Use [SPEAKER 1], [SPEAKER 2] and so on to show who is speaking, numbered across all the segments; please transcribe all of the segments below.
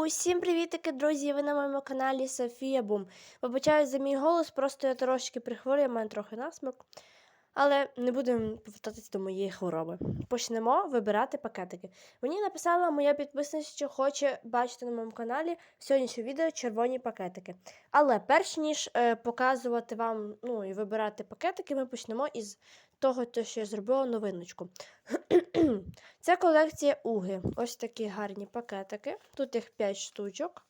[SPEAKER 1] Усім привітики, друзі! Ви на моєму каналі Софія Бум. Вибачаю за мій голос, просто я трошки прихворюю, в мене трохи насморк. Але не будемо повертатись до моєї хвороби. Почнемо вибирати пакетики. Мені написала моя підписниця, що хоче бачити на моєму каналі в відео червоні пакетики. Але перш ніж е, показувати вам ну, і вибирати пакетики, ми почнемо із того, що я зробила новиночку. Це колекція Уги. Ось такі гарні пакетики. Тут їх 5 штучок.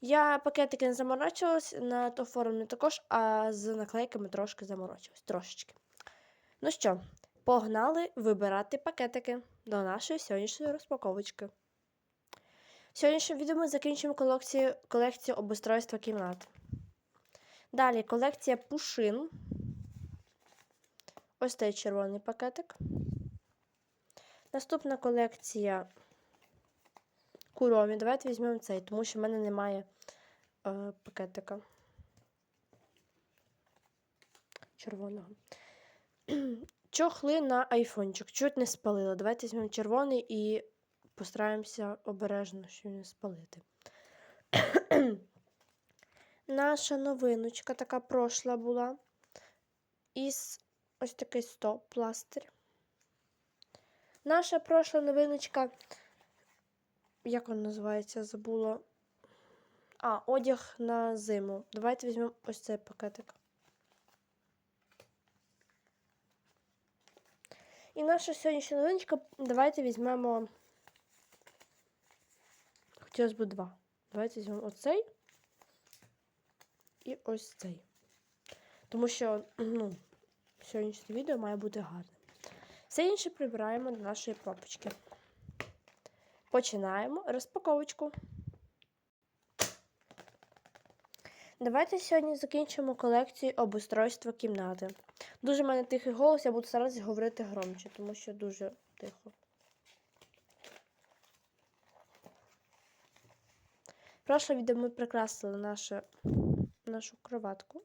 [SPEAKER 1] Я пакетики не заморочилась, на то форумі також, а з наклейками трошки заморочилась. Трошечки. Ну що, погнали вибирати пакетики до нашої сьогоднішньої розпаковочки. В сьогоднішньому відео ми закінчимо колекцію, колекцію обустройства кімнат. Далі колекція пушин. Ось цей червоний пакетик. Наступна колекція куромі. Давайте візьмемо цей, тому що в мене немає е, пакетика червоного. Чохли на айфончик. Чуть не спалила. Давайте візьмемо червоний і постараємося обережно, щоб не спалити. Наша новиночка така прошла була. Із ось такий стоп пластир. Наша прошла новиночка, як вона називається, забула. А, одяг на зиму. Давайте візьмемо ось цей пакетик. І наша сьогоднішня новиночка, давайте візьмемо. Хотілося б два. Давайте візьмемо оцей і ось цей. Тому що, ну, сьогоднішнє відео має бути гарним. Все інше прибираємо до нашої папочки. Починаємо розпаковочку. Давайте сьогодні закінчимо колекцію обустройства кімнати. Дуже в мене тихий голос, я буду старатися говорити громче, тому що дуже тихо. Прошле відео ми прикрасили нашу, нашу кроватку.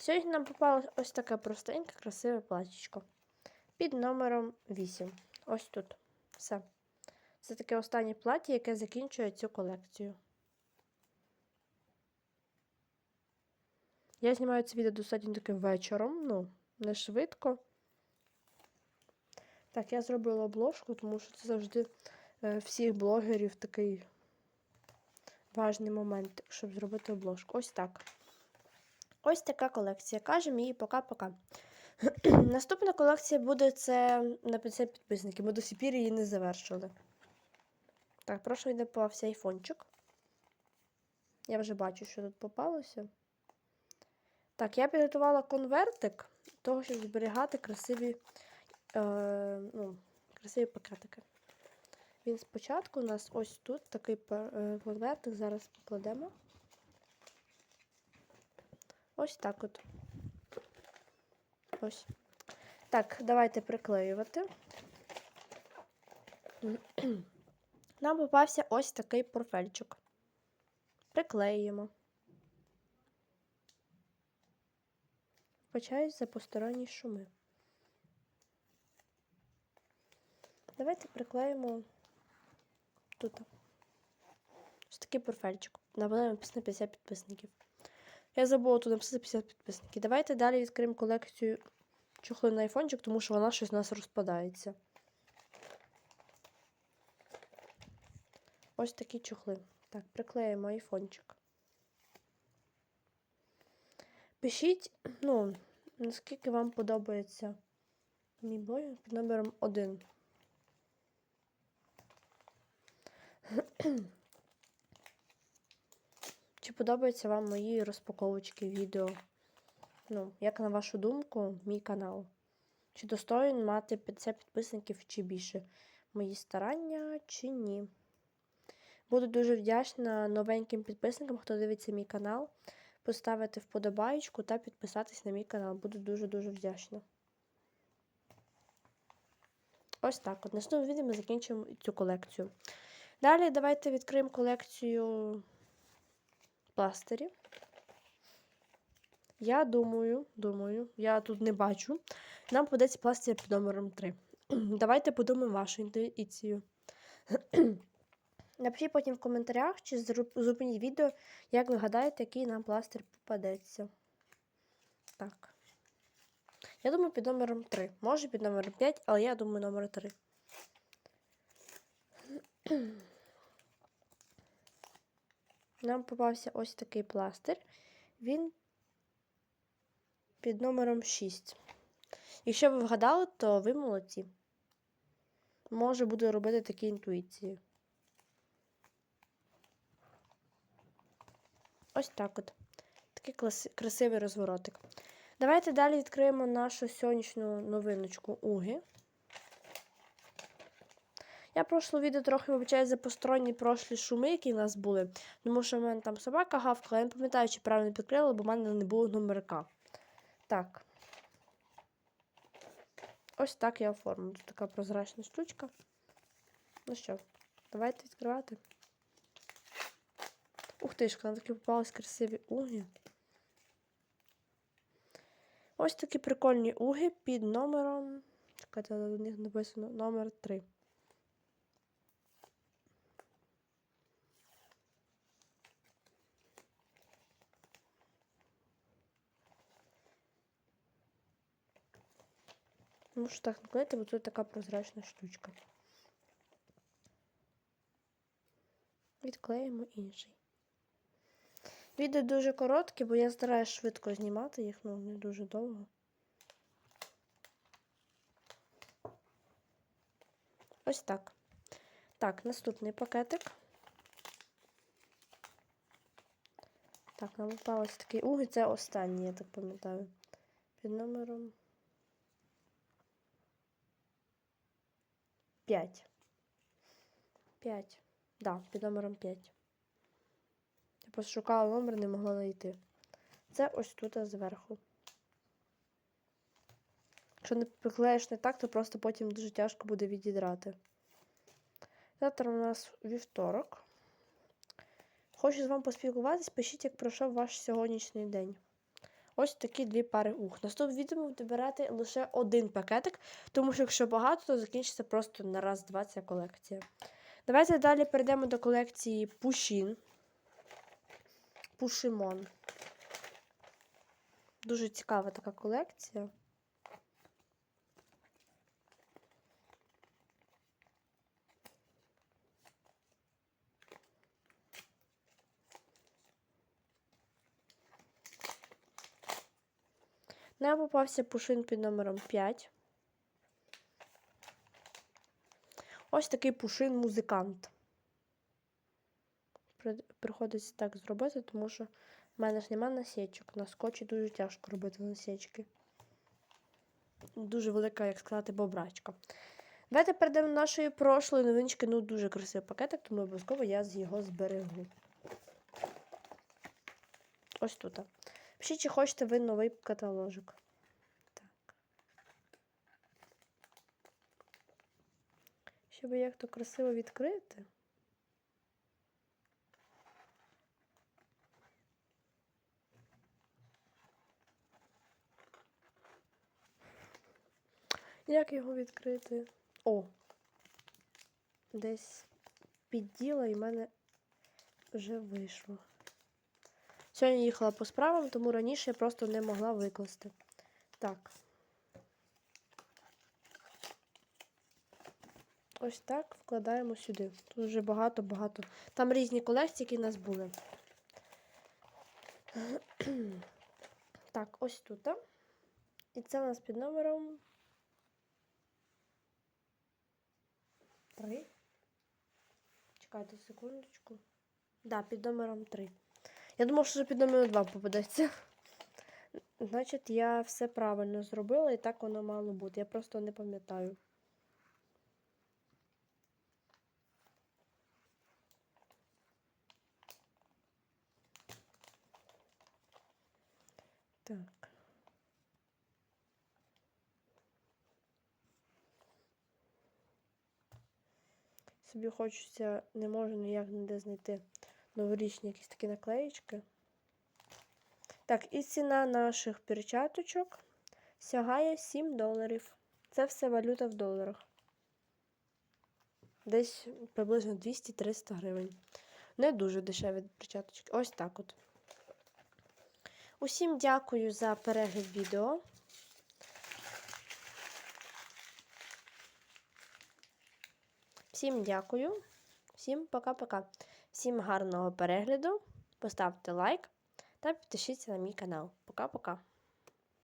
[SPEAKER 1] Сьогодні нам попалось ось таке простеньке, красиве платічко. Під номером 8. Ось тут. Все. Це таке останнє плаття, яке закінчує цю колекцію. Я знімаю це відео достатньо таким вечором, ну, не швидко. Так, я зробила обложку, тому що це завжди е, всіх блогерів такий важний момент, щоб зробити обложку. Ось так. Ось така колекція. Кажемо їй пока-пока. Наступна колекція буде це на 50 підписників. Ми до сих пір її не завершили. Так, прошу йде попався айфончик. Я вже бачу, що тут попалося. Так, я підготувала конвертик того, щоб зберігати красиві е, ну, красиві пакетики. Він спочатку у нас ось тут такий е, конвертик, зараз покладемо. Ось так от. Ось. Так, давайте приклеювати. Нам попався ось такий портфельчик. Приклеюємо. Почаюсь за посторонні шуми. Давайте приклеїмо тут. Ось такий портфельчик. Набираємо 50 підписників. Я забула тут написати 50 підписників. Давайте далі відкриємо колекцію чохли на айфончик, тому що вона щось у нас розпадається. Ось такі чохли. Так, приклеїмо айфончик. Пишіть, ну, наскільки вам подобається мій блогер під номером 1. Чи подобаються вам мої розпаковочки відео? Ну, як на вашу думку, мій канал? Чи достоїн мати 50 підписників чи більше? Мої старання чи ні? Буду дуже вдячна новеньким підписникам, хто дивиться мій канал. Поставити вподобайку та підписатись на мій канал. Буду дуже-дуже вдячна. Ось так. От наступному відео ми закінчимо цю колекцію. Далі давайте відкриємо колекцію пластирів. Я думаю, думаю, я тут не бачу. Нам подається пластир під номером 3. Давайте подумаємо вашу інтуїцію. Напишіть потім в коментарях чи зупиніть відео, як ви гадаєте, який нам пластир попадеться. Так. Я думаю, під номером 3. Може під номером 5, але я думаю номер 3. Нам попався ось такий пластир. Він під номером 6. Якщо ви вгадали, то ви молодці. Може, буду робити такі інтуїції. Ось так от. Такий класи- красивий розворотик. Давайте далі відкриємо нашу сьогоднішню новиночку Уги. Я прошло відео трохи вибачаю за посторонні прошлі шуми, які в нас були. Тому що в мене там собака гавкала, я не пам'ятаю, чи правильно підкрила, бо в мене не було номерка. Так. Ось так я оформлю. Тут така прозрачна штучка. Ну що, давайте відкривати. Ух ти ж, нам такі попались красиві уги. Ось такі прикольні уги під номером. Чекайте, у них написано номер 3. Можу так наклеїти, бо тут така прозрачна штучка. Відклеїмо інший. Відео дуже коротке, бо я стараюсь швидко знімати їх, ну не дуже довго. Ось так. Так, наступний пакетик. Так, нам попався такий угол, це останній, я так пам'ятаю. Під номером 5. 5. Да, під номером 5. Я просто шукала номер, не могла знайти. Це ось тут зверху. Якщо не приклеїш не так, то просто потім дуже тяжко буде відідрати. Завтра у нас вівторок. Хочу з вами поспілкуватись, пишіть, як пройшов ваш сьогоднішній день. Ось такі дві пари ух. Наступне відео ми будемо брати лише один пакетик, тому що якщо багато, то закінчиться просто на раз-два ця колекція. Давайте далі перейдемо до колекції Пушін. Пушимон. Дуже цікава така колекція. Нам попався пушин під номером 5. Ось такий пушин музикант. Приходиться так зробити, тому що в мене ж нема насічок. На скотчі дуже тяжко робити насічки. Дуже велика, як сказати, бобрачка. Давайте перейдемо до нашої прошлої новиночки. Ну, дуже красивий пакетик, тому обов'язково я його зберегу. Ось тут. Пишіть, чи хочете ви новий каталожик. Так. Щоб як то красиво відкрити. Як його відкрити? О! Десь підділа і в мене вже вийшло. Сьогодні їхала по справам, тому раніше я просто не могла викласти. Так. Ось так вкладаємо сюди. Тут вже багато-багато. Там різні колекції, які в нас були. Так, ось тут. І це у нас під номером 3. Чекайте секундочку. Да, під номером 3. Я думав, що під номером 2 попадеться. Значить, я все правильно зробила і так воно мало бути. Я просто не пам'ятаю. Так. Собі хочеться, не можу ніяк ніде знайти новорічні якісь такі наклеїчки. Так, і ціна наших перчаточок сягає 7 доларів. Це все валюта в доларах. Десь приблизно 200-300 гривень. Не дуже дешеві перчаточки. Ось так от. Усім дякую за перегляд відео. Всім дякую. Всім пока-пока. Всім гарного перегляду. Поставте лайк та підпишіться на мій канал. Пока-пока.